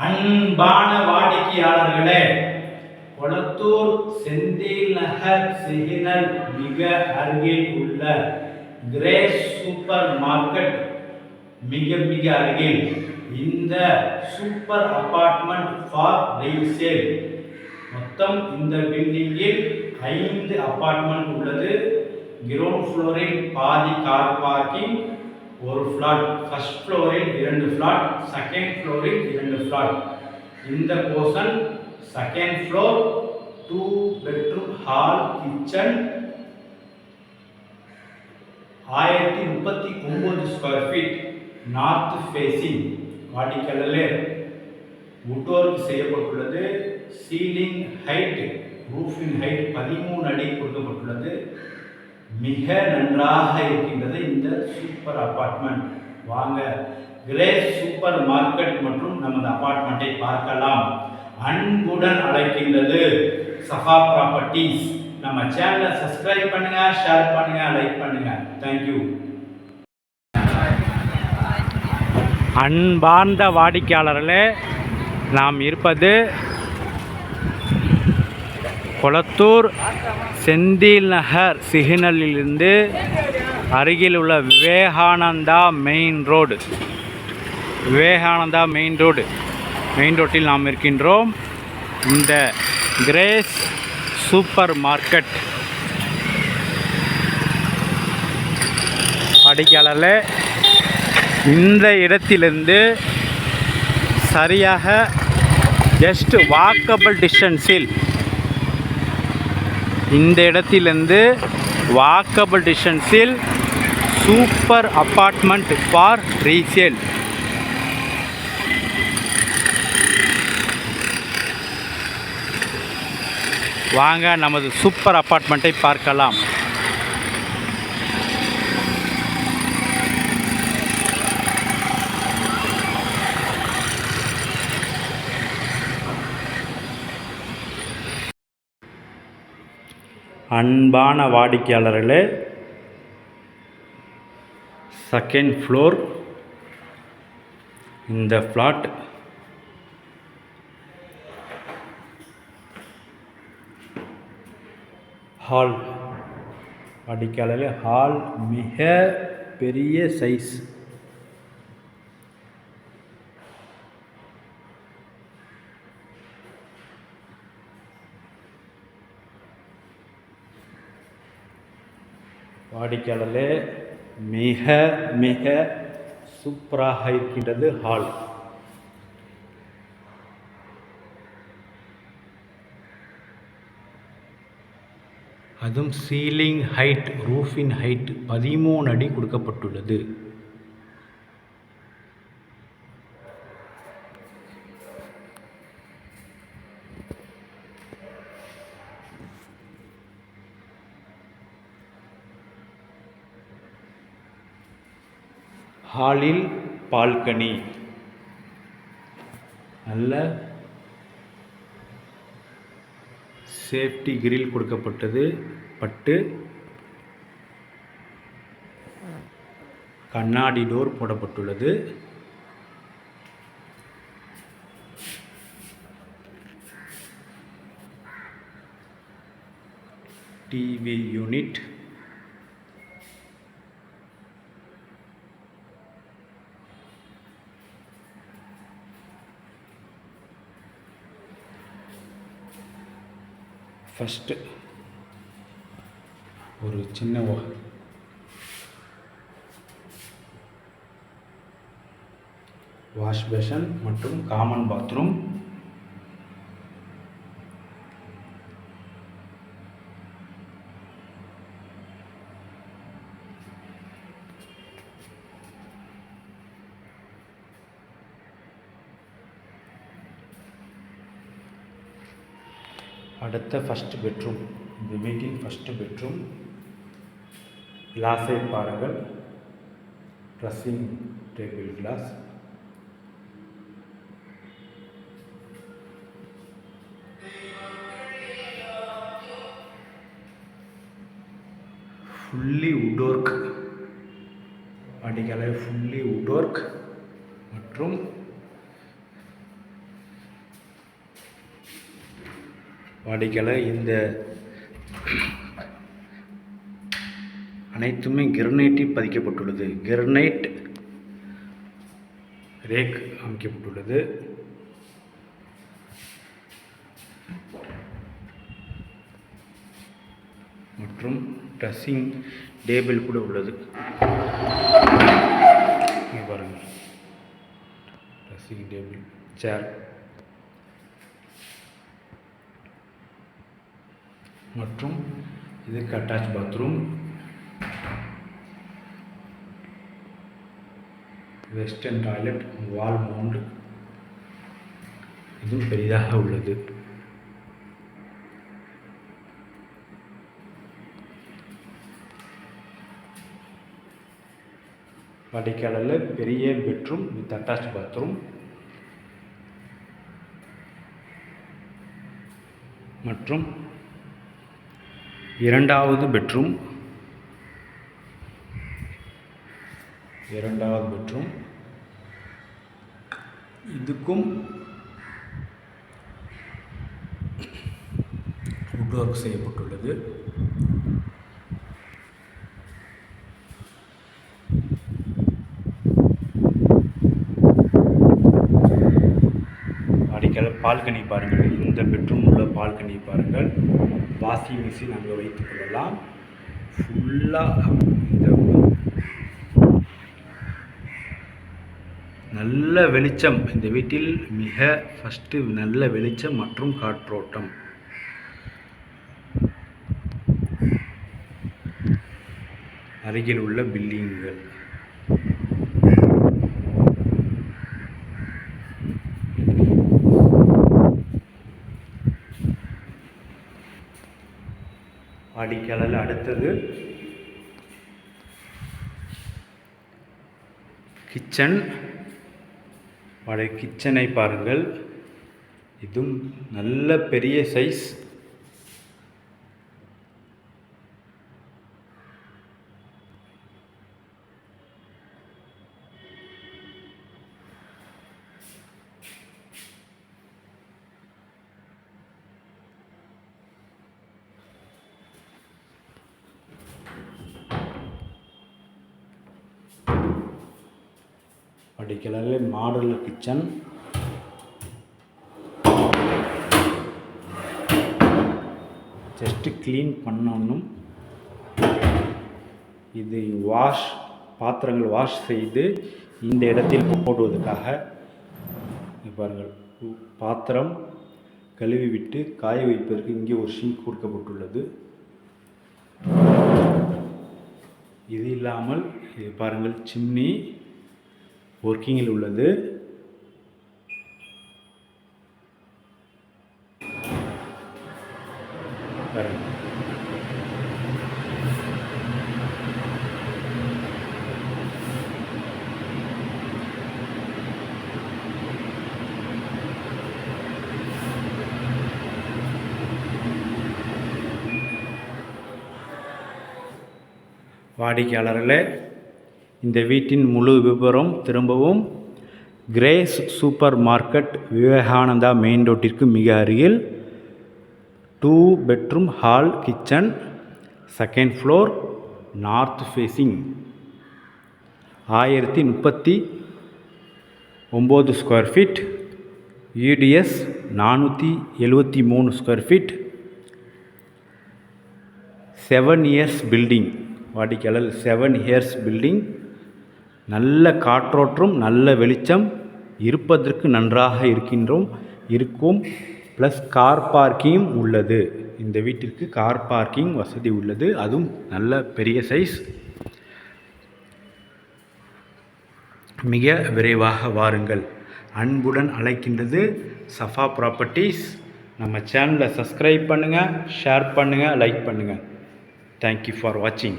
அன்பான வாடிக்கையாளர்களே கொளத்தூர் செந்தில் நகர் சிகினல் மிக அருகில் உள்ள கிரேஸ் சூப்பர் மார்க்கெட் மிக மிக அருகில் இந்த சூப்பர் அபார்ட்மெண்ட் ஃபார் ரீசேல் மொத்தம் இந்த பில்டிங்கில் ஐந்து அபார்ட்மெண்ட் உள்ளது. கிரவுண்ட் ஃப்ளோரில் பாதி கார் பார்க்கிங் ஒரு ஃப்ளாட் ஃபர்ஸ்ட் ஃப்ளோரில் இரண்டு ஃப்ளாட் செகண்ட் ஃப்ளோரில் இரண்டு ஃப்ளாட் இந்த portion second floor two bedroom hall kitchen ஆயிரத்தி முப்பத்தி ஒம்பது ஸ்கொயர் ஃபீட் நார்த் ஃபேஸிங் வாடிக்கையாளர்களே வுட் ஒர்க் செய்யப்பட்டுள்ளது. சீலிங் ஹைட் ரூஃபின் ஹைட் பதிமூணு அடி கொடுக்கப்பட்டுள்ளது. மிக நன்றாக இருக்கின்றது இந்த சூப்பர் அப்பார்ட்மெண்ட் வாங்க கிரேஸ் சூப்பர் மார்க்கெட் மற்றும் நமது அப்பார்ட்மெண்ட்டை பார்க்கலாம். அன்புடன் அழைக்கின்றது சஃபா ப்ராப்பர்ட்டிஸ் நம்ம சேனலை சப்ஸ்கிரைப் பண்ணுங்க ஷேர் பண்ணுங்க லைக் பண்ணுங்க. தேங்க்யூ அன்பார்ந்த வாடிக்கையாளர்களே நாம் இருப்பது கொளத்தூர் செந்தில் நகர் சிக்னலிலிருந்து அருகில் உள்ள Vivekananda main road. Vivekananda main road. Main ரோட்டில் நாம் இருக்கின்றோம். இந்த கிரேஸ் சூப்பர் மார்க்கெட். வாடிக்கையாளர்களே இந்த இடத்திலிருந்து சரியாக ஜஸ்ட் வாக்கபிள் டிஸ்டன்ஸில் இந்த இடத்திலிருந்து வாக்கபிள் டிஸ்டன்ஸில் சூப்பர் அப்பார்ட்மெண்ட் ஃபார் ரீசேல் வாங்க நமது சூப்பர் அப்பார்ட்மெண்ட்டை பார்க்கலாம். அன்பான வாடிக்கையாளர்களே செகண்ட் ஃப்ளோர் இந்த ஃப்ளாட் ஹால் வாடிக்கையாளர்களே ஹால் மிக பெரிய சைஸ் வாடிக்கையாளர்களே மிக மிக சூப்பராக இருக்கின்றது ஹால் அதுவும் சீலிங் ஹைட் ரூஃபின் ஹைட் பதிமூணு அடி கொடுக்கப்பட்டுள்ளது. ஹாலில் பால்கனி. நல்ல சேஃப்டி கிரில் கொடுக்கப்பட்டது. பட்டு. கண்ணாடி டோர் போடப்பட்டுள்ளது. TV unit. ஃபஸ்ட்டு ஒரு சின்ன வாஷ் பேஷன் மற்றும் காமன் பாத்ரூம் அடுத்த ஃபஸ்ட் பெட்ரூம் இந்த வீட்டின் ஃபஸ்ட்டு பெட்ரூம் கிளாஸை பாருங்கள். Dressing table glass fully wood work அடிக்கலை fully wood work மற்றும் வாடிக்கையாளர் இந்த அனைத்துமே கிரனைட்டில் பதிக்கப்பட்டுள்ளது. கிரனைட் ரேக் அமைக்கப்பட்டுள்ளது. மற்றும் ட்ரெஸ்ஸிங் டேபிள் கூட உள்ளது. பாருங்கள் ட்ரெஸ்ஸிங் டேபிள் சேர் மற்றும் இதுக்கு attach bathroom western toilet wall mount இதுவும் பெரிதாக உள்ளது. வாடிக்கையாளரில் பெரிய பெட்ரூம் வித் அட்டாச் பாத்ரூம் மற்றும் இரண்டாவது பெட்ரூம். இரண்டாவது பெட்ரூம். இதுக்கும் வுட் ஒர்க் செய்யப்பட்டுள்ளது. அடிக்கல பால்கனி பாருங்கள் இந்த பெட்ரூம் உள்ள பால்கனி பாருங்கள். வாஷிங் மிஷின் அங்கே வைத்துக் கொள்ளலாம். ஃபுல்லாக இந்த நல்ல வெளிச்சம். இந்த வீட்டில் மிக ஃபஸ்ட்டு நல்ல வெளிச்சம் மற்றும் காற்றோட்டம். அருகில் உள்ள பில்டிங்குகள் வாடிக்கையாளர் அடுத்தது கிச்சன். வாடகை கிச்சனை பாருங்கள். இதுவும் நல்ல பெரிய சைஸ் படிக்கலால மாடல் கிச்சன். ஜஸ்ட்டு க்ளீன் பண்ணணும். இது வாஷ் பாத்திரங்கள் வாஷ் செய்து இந்த இடத்தில் போடுவதற்காக பாருங்கள் பாத்திரம் கழுவி விட்டு காய வைப்பதற்கு இங்கே ஒரு ஷீட் கொடுக்கப்பட்டுள்ளது. இது இல்லாமல் பாருங்கள் சிம்னி ஒர்க்கிங்கில் உள்ளது. வாடிக்கையாளர்களே இந்த வீட்டின் முழு விவரம் திரும்பவும் Grace super market Vivekananda main ரோட்டிற்கு மிக அருகில் two bedroom hall kitchen second floor north facing ஆயிரத்தி முப்பத்தி ஒம்பது ஸ்கொயர் ஃபீட் யூடிஎஸ் நானூற்றி எழுவத்தி மூணு square feet seven years building வாடிக்கையாளர் செவன் இயர்ஸ் பில்டிங் நல்ல காற்றோற்றம் நல்ல வெளிச்சம் இருப்பதற்கு நன்றாக இருக்கின்றோம். இருக்கும். ப்ளஸ் கார் பார்க்கிங் உள்ளது. இந்த வீட்டிற்கு கார் பார்க்கிங் வசதி உள்ளது. அதுவும் நல்ல பெரிய சைஸ் மிக விரைவாக வாருங்கள். அன்புடன் அழைக்கின்றது சஃபா ப்ராப்பர்ட்டிஸ் நம்ம சேனலை சப்ஸ்கிரைப் பண்ணுங்கள் ஷேர் பண்ணுங்கள் லைக் பண்ணுங்கள் தேங்க்யூ ஃபார் வாட்சிங்